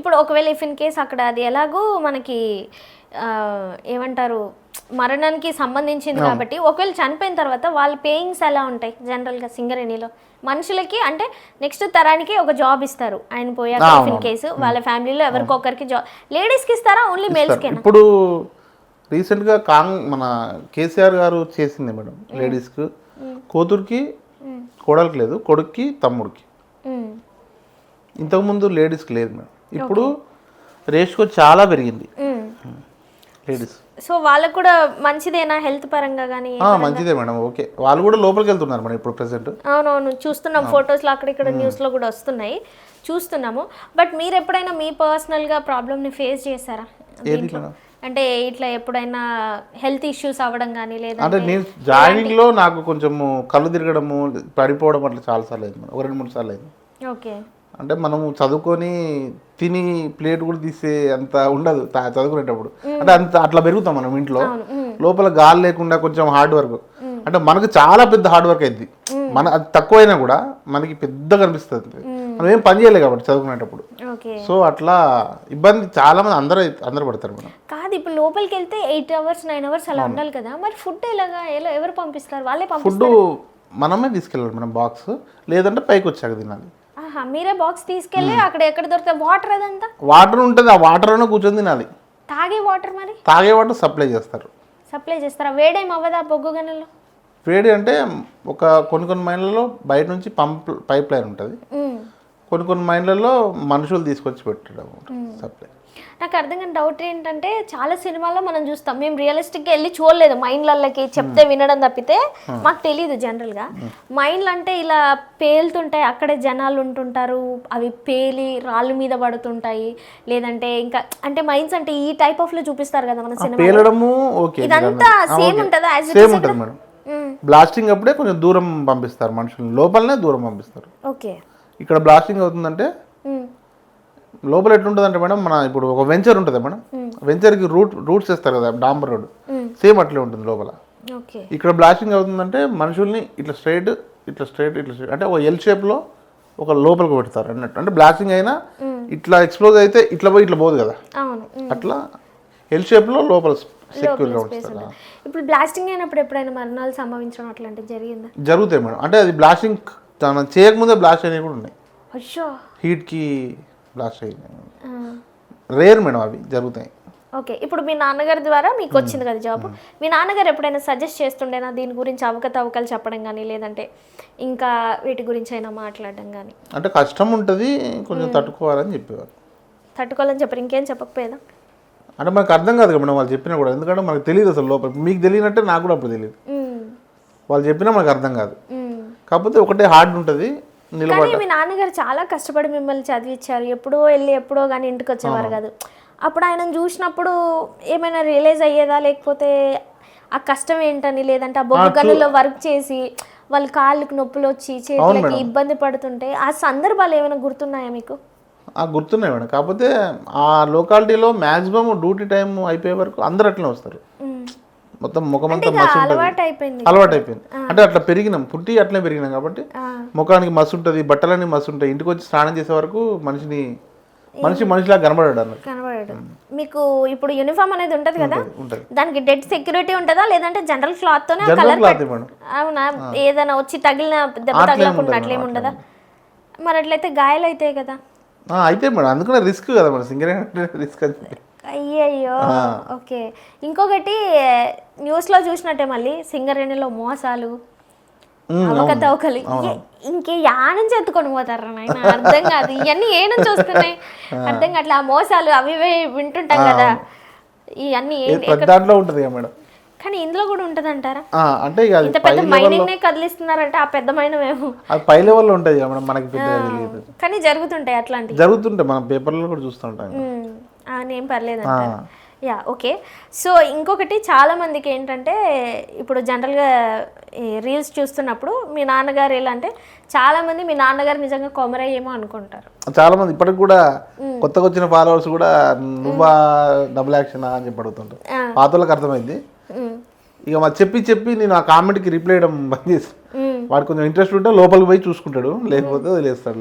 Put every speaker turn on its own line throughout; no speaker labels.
ఇప్పుడు ఒకవేళ if in case అక్కడ అది ఎలాగో మనకి ఏమంటారు మరణానికి సంబంధించింది కాబట్టి ఒకవేళ చనిపోయిన తర్వాత వాళ్ళ పేయింగ్స్ ఎలా ఉంటాయి? జనరల్గా సింగరేణిలో. మనుషులకి అంటే నెక్స్ట్ తరానికి ఒక జాబ్ ఇస్తారు. ఆయన పోయాక ఇఫ్ ఇన్ కేసు వాళ్ళ ఫ్యామిలీలో ఎవరికొకరికి జాబ్ లేడీస్కి ఇస్తారా? ఓన్లీ మేల్స్కేనా
ఇప్పుడు రీసెంట్గా కాంగ్ మన కేసీఆర్ గారు చేసింది మేడం లేడీస్కి కూతురికి కోడలికి లేదు కొడుక్కి తమ్ముడికి. ఇంతకుముందు లేడీస్కి లేదు మేడం. ఇప్పుడు రేషియో చాలా పెరిగింది. లేడీస్.
సో వాళ్ళకు కూడా మంచిదేనా హెల్త్ పరంగా కానీ
మంచిదే మేడం ఓకే. వాళ్ళు కూడా లోపలికి వెళ్తున్నారు మేడం ఇప్పుడు ప్రెసెంట్.
అవునవును చూస్తున్నాం ఫొటోస్లో అక్కడ ఇక్కడ న్యూస్లో కూడా వస్తున్నాయి. చూస్తున్నాము. బట్ మీరు ఎప్పుడైనా మీ పర్సనల్గా ప్రాబ్లమ్ని ఫేస్ చేశారా? అంటే ఇట్లా ఎప్పుడైనా హెల్త్ ఇష్యూస్ అవ్వడం కానీ లేదా
అంటే నేను జాయినింగ్లో నాకు కొంచెము కళ్ళు తిరగడము పడిపోవడం అట్లా చాలా సార్లు అయింది ఒక రెండు మూడు సార్లు అయింది.
ఓకే.
అంటే మనము చదువుకొని తిని ప్లేట్ కూడా తీసే అంత ఉండదు చదువుకునేటప్పుడు. అంటే అంత అట్లా పెరుగుతాం మనం ఇంట్లో. లోపల గాలి లేకుండా కొంచెం హార్డ్ వర్క్. అంటే మనకు చాలా పెద్ద హార్డ్ వర్క్ అయింది మన అది తక్కువైనా కూడా మనకి పెద్దగా అనిపిస్తుంది. మనం ఏం పని చేయలేదు కాబట్టి చదువుకునేటప్పుడు. సో అట్లా ఇబ్బంది చాలా మంది అందరూ అందరూ పడతారు మేడం.
కాదు ఇప్పుడు లోపలికి వెళ్తే ఎయిట్ అవర్స్ నైన్ అవర్స్ అలా ఉండాలి కదా. మరి ఫుడ్ ఎలాగా ఎలా ఎవరు పంపిస్తారు? వాళ్ళే
ఫుడ్ మనమే తీసుకెళ్ళాలి మేడం బాక్స్. లేదంటే పైకి వచ్చాక తినాలి.
మీరే బాక్స్ తీసుకెళ్ళి అక్కడ ఎక్కడ దొరుకుతాయి వాటర్ అదంతా?
వాటర్ ఉంటుంది ఆ వాటర్లోనే కూర్చొని తినాలి.
తాగే వాటర్ మరి?
తాగే వాటర్ సప్లై చేస్తారు.
సప్లై చేస్తారా? వేడేం అవ్వదా బొగ్గు గనులు
వేడి అంటే ఒక కొన్ని కొన్ని మైన్లలో బయట నుంచి పంప్ పైప్ లైన్ ఉంటుంది కొన్ని కొన్ని మైన్లలో మనుషులు తీసుకొచ్చి పెట్టడం సప్లై
నాకు అర్థం కాని డౌట్ ఏంటంటే చాలా సినిమాల్లో మనం చూస్తాం. మేము రియలిస్టిక్గా వెళ్ళి చూడలేదు మైండ్లకి చెప్తే వినడం తప్పితే మాకు తెలియదు జనరల్గా మైండ్లు అంటే ఇలా పేలుతుంటాయి. అక్కడే జనాలు ఉంటుంటారు. అవి పేలి రాళ్ళ మీద పడుతుంటాయి. లేదంటే ఇంకా అంటే మైండ్స్ అంటే ఈ టైప్ ఆఫ్లో చూపిస్తారు కదా మన సినిమా ఇదంతా సేమ్ ఉంటుందా?
సేమ్ ఉంటుంది మేడం. బ్లాస్టింగ్ అప్పుడే కొంచెం దూరం పంపిస్తారు మనుషులు లోపలనే దూరం పంపిస్తారు.
ఓకే.
ఇక్కడ బ్లాస్టింగ్ అవుతుందంటే లోపల ఎట్లుంటుంది అంటే మేడం మన ఇప్పుడు ఒక వెంచర్ ఉంటుంది మేడం. వెంచర్కి రూట్ రూట్స్ వేస్తారు కదా డాంబర్ రోడ్. సేమ్ అట్లే ఉంటుంది లోపల. ఇక్కడ బ్లాస్టింగ్ అవుతుందంటే మనుషుల్ని ఇట్లా స్ట్రైట్ ఇట్లా స్ట్రైట్ ఇట్లా స్ట్రైట్ అంటే ఒక ఎల్ షేప్లో ఒక లోపలికి పెడతారు అన్నట్టు. అంటే బ్లాస్టింగ్ అయినా ఇట్లా ఎక్స్ప్లోజ్ అయితే ఇట్లా పోయి ఇట్లా పోదు కదా. అట్లా ఎల్ షేప్లో లోపల సెక్యూర్గా ఉంటుంది.
ఇప్పుడు బ్లాస్టింగ్ అయినప్పుడు ఎప్పుడైనా మరణాలు సంభవించడం అట్లాంటివి జరిగిందా?
జరుగుతాయి మేడం. అంటే అది బ్లాస్టింగ్ తన చేయకముందే బ్లాస్ట్ అయినవి కూడా ఉన్నాయి. హీట్కి బ్లాస్ట్ అయినాయి. రేర్ మేడం అవి జరుగుతాయి.
ఓకే ఇప్పుడు మీ నాన్నగారి ద్వారా మీకు వచ్చింది కదా జాబ్? మీ నాన్నగారు ఎప్పుడైనా సజెస్ట్ చేస్తుండేనా దీని గురించి అవకతవకలు చెప్పడం కానీ లేదంటే ఇంకా వీటి గురించి అయినా మాట్లాడడం కానీ
అంటే కష్టం ఉంటుంది కొంచెం తట్టుకోవాలని చెప్పేవారు.
తట్టుకోవాలని చెప్పరు ఇంకేం చెప్పకపోయేదా?
అంటే మనకు అర్థం కాదు కదా మేడం వాళ్ళు చెప్పినా కూడా ఎందుకంటే మనకు తెలియదు అసలు లోపల. మీకు తెలియనట్టే నాకు కూడా అప్పుడు తెలియదు. వాళ్ళు చెప్పినా మనకు అర్థం కాదు. కాకపోతే ఒకటే హార్డ్ ఉంటుంది
కానీ మీ నాన్నగారు చాలా కష్టపడి మిమ్మల్ని చదివించారు ఎప్పుడో వెళ్ళి ఎప్పుడో కానీ ఇంటికి వచ్చేవారు కాదు. అప్పుడు ఆయన చూసినప్పుడు ఏమైనా రియలైజ్ అయ్యేదా? లేకపోతే ఆ కష్టం ఏంటని లేదంటే ఆ బొగ్గు గనుల్లో వర్క్ చేసి వాళ్ళ కాళ్ళకి నొప్పులు వచ్చి చేతులకి ఇబ్బంది పడుతుంటే ఆ సందర్భాలు ఏమైనా గుర్తున్నాయా మీకు?
ఆ గుర్తున్నాయి మేడం. కాకపోతే ఆ లొకాలిటీలో మ్యాక్సిమం డ్యూటీ టైం అయిపోయే వరకు అందరు అట్లనే వస్తారు. మొత్తం ముఖమంతా మసి ఉంటుంది
అలవాటు అయిపోయింది
అంటే అట్లా పెరిగినాం పుట్టి అట్లనే పెరిగినాం కాబట్టి ముఖానికి మసి ఉంటుంది బట్టలన్నీ మసి ఉంటాయి ఇంటికి వచ్చి స్నానం చేసే వరకు మనిషిని మనిషి మనిషిలా కనబడాడు అన్నట్టు.
కనబడాడు. మీకు ఇప్పుడు యూనిఫామ్ అనేది ఉంటది కదా? దానికి డెడ్ సెక్యూరిటీ ఉంటుందా? లేదంటే జనరల్ క్లాత్ తోనే కలర్ అవునా? ఏదైనా వచ్చి తగిలిన దెబ్బ తగలకుండా అట్లేం ఉండదా? మరి అట్లయితే గాయాలు అవుతాయి కదా
అయితే మేడం. అందుకనే రిస్క్ కదా మేడం సింగర్ రిస్క్ అని
అయ్యయ్యో ఓకే. ఇంకొకటి న్యూస్లో చూసినట్టే మళ్ళీ సింగరేణిలో మోసాలు అవకతవకలు. ఇంకే యా నుంచి ఎత్తుకొని పోతారా నాయన? అర్థం కాదు. ఇవన్నీ ఏ నుంచి వస్తున్నాయి అర్థం కావట్లే ఆ మోసాలు అవి వింటుంటాం కదా. ఇవన్నీ
దాంట్లో ఉంటుంది కదా మేడం.
కానీ ఇందులో కూడా ఉంటది అంటారా
అంటే
ఇంత పెద్ద మైనింగ్ నే కదిలిస్తున్నారంటే ఆ పెద్ద మైనమేమో.
అది పై లెవెల్లో ఉంటుంది కదా మేడం మనకి
కానీ జరుగుతుంటాయి అట్లాంటివి.
జరుగుతుంటాయి. మనం పేపర్లో కూడా చూస్తుంటాం
మ్మ్. ఆ, నేం పర్లేదు అంటారు యా ఓకే. సో ఇంకొకటి చాలా మందికి ఏంటంటే ఇప్పుడు జనరల్గా రీల్స్ చూస్తున్నప్పుడు మీ నాన్నగారు ఎలా అంటే చాలా మంది మీ నాన్నగారు నిజంగా కొమరయ్యేమో అనుకుంటారు.
చాలా మంది ఇప్పటికి కూడా కొత్తగా వచ్చిన ఫాలోవర్స్ కూడా నువ్వా డబుల్ యాక్షన్ అని చెప్పి అడుగుతుంటారు.
ఆ.
పాత వాళ్ళకి అర్థమైంది. ఇక మా చెప్పి చెప్పి నేను ఆ కామెంట్కి రిప్లై చేయడం బంద్ చేసి. వాడు కొంచెం ఇంట్రెస్ట్ ఉంటే లోపలికి పోయి చూసుకుంటాడు. లేకపోతే వదిలేస్తాడు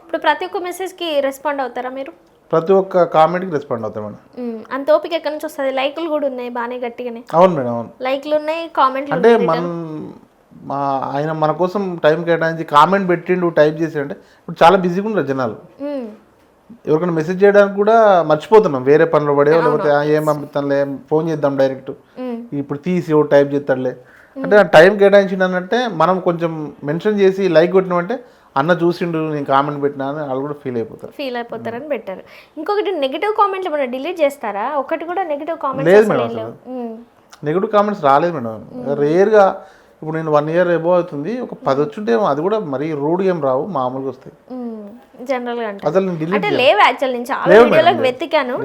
ఇప్పుడు ప్రతి ఒక్క మెసేజ్కి రెస్పాండ్ అవుతారా మీరు?
ప్రతి ఒక్క కామెంట్కి రెస్పాండ్ అవుతాం మేడం.
అంత ఓపిక ఎక్కడి నుంచి వస్తుంది? లైకులు కూడా ఉన్నాయి బాగానే గట్టిగానే.
అవును మేడం అవును.
లైక్లు ఉన్నాయి కామెంట్లు
అంటే మన మా ఆయన మన కోసం టైం కేటాయించి కామెంట్ పెట్టిండు టైప్ చేసి అంటే ఇప్పుడు చాలా బిజీగా ఉన్నారు జనాలు. ఎవరికైనా మెసేజ్ చేయడానికి కూడా మర్చిపోతున్నాం వేరే పనులు పడే లేకపోతే "ఆ, ఏం పంపిస్తానులే ఫోన్ చేద్దాం డైరెక్ట్. ఇప్పుడు తీసి ఎవరు టైప్ చేస్తాడులే. అంటే టైం కేటాయించిందంటే మనం కొంచెం మెన్షన్ చేసి లైక్ కొట్టినామంటే అన్న చూసిండు నేను కామెంట్ పెట్టినా అని వాళ్ళు కూడా ఫీల్ అయిపోతారు.
ఫీల్ అయిపోతారని పెట్టారు. ఇంకొకటి నెగిటివ్ కామెంట్లు మనం డిలీట్ చేస్తారా? ఒకటి కూడా నెగిటివ్
లేదు
కామెంట్స్
మేడం నెగిటివ్ కామెంట్స్ రాలేదు మేడం. రేర్గా ఇప్పుడు నేను వన్ ఇయర్ ఎబో అవుతుంది ఒక పది వచ్చుంటే అది కూడా మరీ రూడ్ ఏం రావు మామూలుగా వస్తాయి.
జనరల్గా అంటే. లేవు యాక్చువల్ నేను చాలా వీడియోలకు వెతికాను.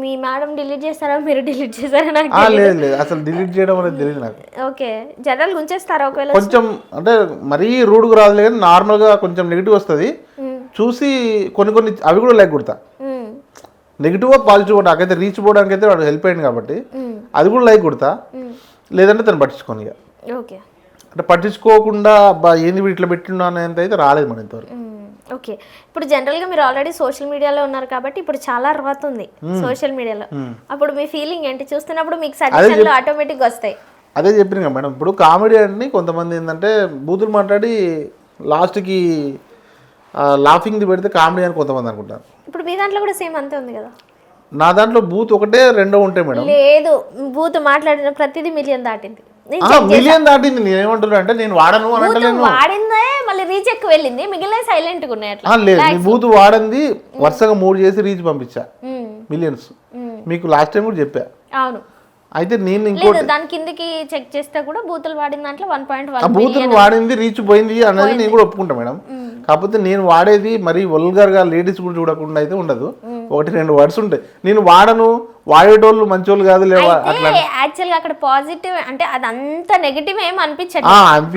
మీ మేడం డిలీట్ చేస్తారా మీరు డిలీట్ చేస్తారా నాకు
లేదు లేదు. అసలు డిలీట్ చేయడం అనేది తెలియదు నాకు.
ఓకే. జనరల్ ఉంచేస్తారా ఒకవేళ
కొంచెం అంటే మరీ రూడ్గా రాదులే కానీ నార్మల్గా కొంచెం నెగిటివ్ వస్తుంది. చూసి కొన్ని కొన్ని అవి కూడా లైక్ కొడతా. నెగిటివ్ పాజిటివ్ నాకైతే రీచ్ పోవడానికి అయితే వాడు హెల్ప్ అయ్యింది కాబట్టి. అది కూడా లైక్ కొడతా. లేదంటే తను పట్టించుకోను ఇక.
ఓకే.
అంటే పట్టించుకోకుండా అబ్బా ఏంది ఇట్లా పెట్టిండు అనేంత అయితే రాలేదు మన ఇంతవరకు.
ఓకే. ఇప్పుడు జనరల్గా మీరు ఆల్రెడీ సోషల్ మీడియాలో ఉన్నారు కాబట్టి ఇప్పుడు చాలా అర్హత ఉంది సోషల్ మీడియాలో. అప్పుడు మీ ఫీలింగ్ ఏంటి? చూస్తున్నప్పుడు మీకు సజెషన్లు ఆటోమేటిక్గా వస్తాయి.
అదే చెప్పిన మేడం ఇప్పుడు కామెడీ అండి కొంతమంది ఏంటంటే బూతులు మాట్లాడి లాస్ట్కి లాఫింగ్ది పెడితే కామెడీ అని కొంతమంది అనుకుంటారు.
ఇప్పుడు మీ దాంట్లో కూడా సేమ్ అంతే ఉంది కదా?
నా దాంట్లో బూత్ ఒకటే రెండో ఉంటాయి మేడం.
లేదు. బూత్ మాట్లాడిన ప్రతిదీ మిలియన్ దాటింది.
మిలియన్ దాటింది. నేను ఏమంటున్నా అంటే నేను వాడను అని అంటలేను.
వాడిందే మళ్ళీ రీచ్ ఎక్కువ వెళ్ళింది. మిగిలిన సైలెంట్గా ఉన్నాయి అట్లా.
లేదు. బూత్ వాడింది వరుసగా మూడు చేసి రీచ్ పంపించా. మిలియన్స్ మీకు లాస్ట్ టైం కూడా చెప్పా.
అవును.
అయితే నేను ఇంకో
లేదు దాని కిందకి చెక్ చేస్తే కూడా బూతులు వాడిన దాంట్లో వన్ పాయింట్ వన్
బూతులు వాడింది రీచ్ పోయింది అనేది నేను కూడా ఒప్పుకుంటా మేడం. కాకపోతే నేను వాడేది మరీ వల్గర్గా లేడీస్ కూడా చూడకుండా అయితే ఉండదు. ఒకటి రెండు వర్డ్స్ ఉంటాయి. నేను వాడను వాడేటోళ్ళు మంచోళ్ళు కాదు లేవా
యాక్చువల్గా అక్కడ పాజిటివ్ అంటే అది అంత నెగిటివ్ ఏం
అనిపించదు.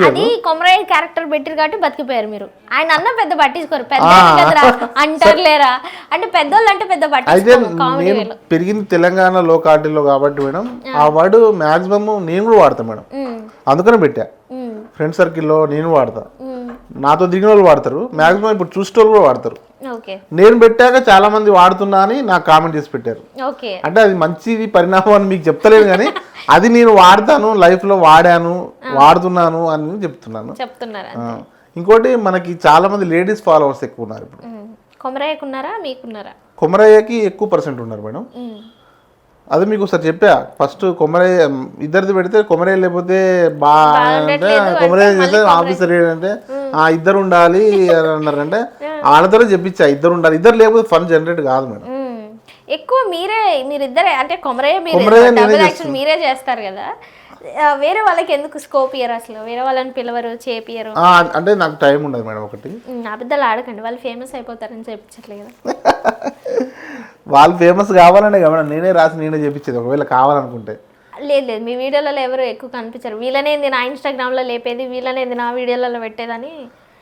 అది కొమరయ్య క్యారెక్టర్ పెట్టారు కాబట్టి బతికిపోయారు మీరు. ఆయన అన్న పెద్ద పట్టించుకోరు. పెద్ద అంటారు లేరా? అంటే పెద్దోళ్ళు అంటే పెద్ద పట్టించుకోరు
పెరిగింది తెలంగాణ లోకాలిటీలో కాబట్టి మేడం ఆ. వర్డ్ మాక్సిమం నేను కూడా వాడతా మేడం. అందుకనే పెట్టా. ఫ్రెండ్ సర్కిల్లో నేను వాడతా. నాతో దిగిన వాళ్ళు వాడతారు. మాక్సిమం ఇప్పుడు చూసేటోళ్ళు కూడా వాడతారు. నేను పెట్టాక చాలా మంది వాడుతున్నా అని నాకు కామెంట్ చేసి పెట్టారు. అంటే అది మంచిది పరిణామం అని మీకు చెప్తలేదు కానీ అది నేను వాడతాను లైఫ్లో వాడాను వాడుతున్నాను అని చెప్తున్నాను. ఇంకోటి మనకి చాలా మంది లేడీస్ ఫాలోవర్స్ ఎక్కువ ఉన్నారు ఇప్పుడు.
మీకున్నారా
కొమరయ్యకి ఎక్కువ పర్సెంట్ ఉన్నారు మేడం. అది మీకు ఒకసారి చెప్పా ఫస్ట్ కొమరయ్య ఇద్దరిది పెడితే కొమరయ్య లేకపోతే బా అంటే కొమరయ్య చేస్తే ఆఫీసర్ అంటే ఆ ఇద్దరు ఉండాలి అని అన్నారంటే వాళ్ళతో చెప్పించా ఇద్దరు ఉండాలి. ఇద్దరు లేకపోతే ఫన్ జనరేట్ కాదు మేడం.
ఎక్కువ మీరే మీరిద్దరే అంటే కొమరయ్య మీరే యాక్షన్ మీరే చేస్తారు కదా. వేరే వాళ్ళకి ఎందుకు స్కోప్ ఇయ్యరు అసలు? వేరే వాళ్ళని పిలవరు చేపియరు
అంటే నాకు టైం ఉండదు మేడం ఒకటి.
అబద్ధాలు ఆడకండి వాళ్ళు ఫేమస్ అయిపోతారని చెప్పించట్లే కదా
వాళ్ళు ఫేమస్ కావాలనే కదా మేడం నేనే రాసి నేనే చెప్పించేది ఒకవేళ కావాలనుకుంటే.
లేదు లేదు. మీ వీడియోలలో ఎవరు ఎక్కువ కనిపించరు. వీళ్ళనేది నా ఇన్స్టాగ్రామ్లో లేపేది వీళ్ళనేది నా వీడియోలలో పెట్టేదని.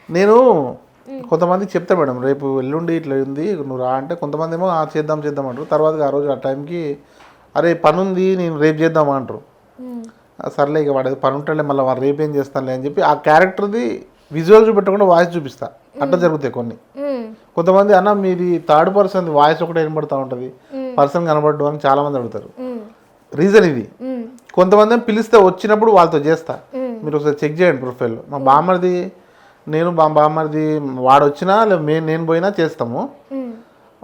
నేను కొంతమందికి చెప్తా మేడం రేపు ఎల్లుండి ఇట్లా ఉంది నువ్వు రా అంటే కొంతమంది ఏమో "ఆ, చేద్దాం చేద్దాం అంటారు. తర్వాత ఆ రోజు ఆ టైంకి అరే పని ఉంది నేను రేపు చేద్దాం అంటారు.
ఉమ్,
"ఆ, సర్లే ఇక వాడు పని ఉంటే మళ్ళీ వాడు రేపు ఏం చేస్తానులే అని చెప్పి ఆ క్యారెక్టర్ది విజువల్ చూపెట్టకుండా వాయిస్ చూపిస్తా. అట్లా జరుగుతాయి కొన్ని. కొంతమంది అన్న మీది థర్డ్ పర్సన్ వాయిస్ ఒకటే వినబడుతూ ఉంటుంది. పర్సన్ కనబడ్డు అని చాలా మంది అడుగుతారు రీజన్ ఇది. కొంతమంది పిలిస్తే వచ్చినప్పుడు వాళ్ళతో చేస్తా. మీరు ఒకసారి చెక్ చేయండి ప్రొఫైల్ మా బామ్మర్ది నేను మా బామ్మర్ది వాడు వచ్చినా లేదా నేను పోయినా చేస్తాము.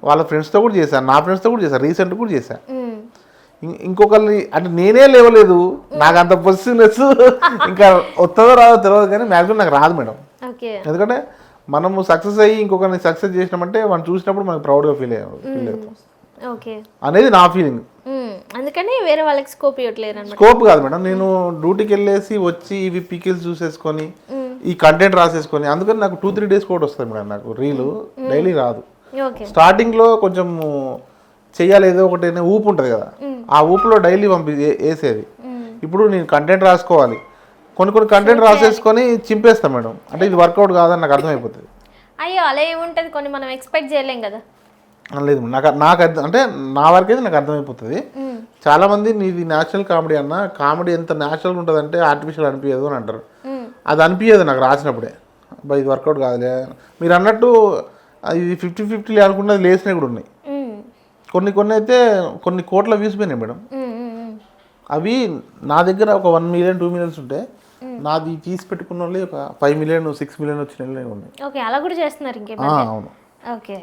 వాళ్ళ ఫ్రెండ్స్తో కూడా చేశాను నా ఫ్రెండ్స్తో కూడా చేశాను రీసెంట్ కూడా చేశాను ఇంకొకరిని అంటే నేనే లేవలేదు. నాకు అంత పొజిషన్నెస్ ఇంకా వస్తుందో రాదో తెలియదు కానీ మ్యాక్సిమం నాకు రాదు మేడం. ఎందుకంటే మనము సక్సెస్ అయ్యి ఇంకొకరిని సక్సెస్ చేసినామంటే మనం చూసినప్పుడు మనకు ప్రౌడ్గా ఫీల్ అయ్యాం ఫీల్ అవుతాం.
ఓకే.
అనేది నా ఫీలింగ్
అందుకని వేరే వాళ్ళకి స్కోప్ ఇవ్వట్లేరు అనమాట
స్కోప్ కాదు మేడం. నేను డ్యూటీకి వెళ్ళేసి వచ్చి ఇవి పికిల్స్ చూసేసుకొని ఈ కంటెంట్ రాసేసుకొని అందుకని నాకు టూ త్రీ డేస్ కూడా వస్తుంది మేడం నాకు. రీలు డైలీ రాదు.
ఓకే.
స్టార్టింగ్లో కొంచెం చెయ్యాలి ఏదో ఒకటి ఊపు ఉంటుంది కదా. ఆ ఊపులో డైలీ పంపి వేసేది. ఇప్పుడు నేను కంటెంట్ రాసుకోవాలి. కొన్ని కొన్ని కంటెంట్ రాసేసుకొని చింపేస్తాను మేడం. అంటే ఇది వర్కౌట్ కాదని నాకు అర్థమైపోతుంది.
అయ్యో అలా ఏముంటది. కొన్ని మనం ఎక్స్పెక్ట్ చేయలేం కదా.
లేదు నాకు నాకు అర్థం అంటే నా వరకైతే నాకు అర్థమైపోతుంది.
ఉమ్,
చాలా మంది నీది న్యాచురల్ కామెడీ అన్న కామెడీ ఎంత న్యాచురల్గా ఉంటుంది అంటే ఆర్టిఫిషియల్ అనిపించదు అని అంటారు. అది అనిపించదు నాకు రాసినప్పుడే. అబ్బా ఇది వర్కౌట్ కాదులే. మీరు అన్నట్టు ఇది ఫిఫ్టీ ఫిఫ్టీ అనుకున్నది లేసినవి కూడా ఉన్నాయి. కొన్ని కొన్ని అయితే కొన్ని కోట్ల వ్యూస్ పోయినాయి మేడం. అవి నా దగ్గర ఒక వన్ మిలియన్ టూ మిలియన్స్ ఉంటే నాది తీసి పెట్టుకున్న వాళ్ళే ఒక ఫైవ్ మిలియన్ సిక్స్ మిలియన్ వచ్చిన ఉన్నాయి.
ఓకే అలా కూడా చేస్తున్నారు
అవును.
ఓకే.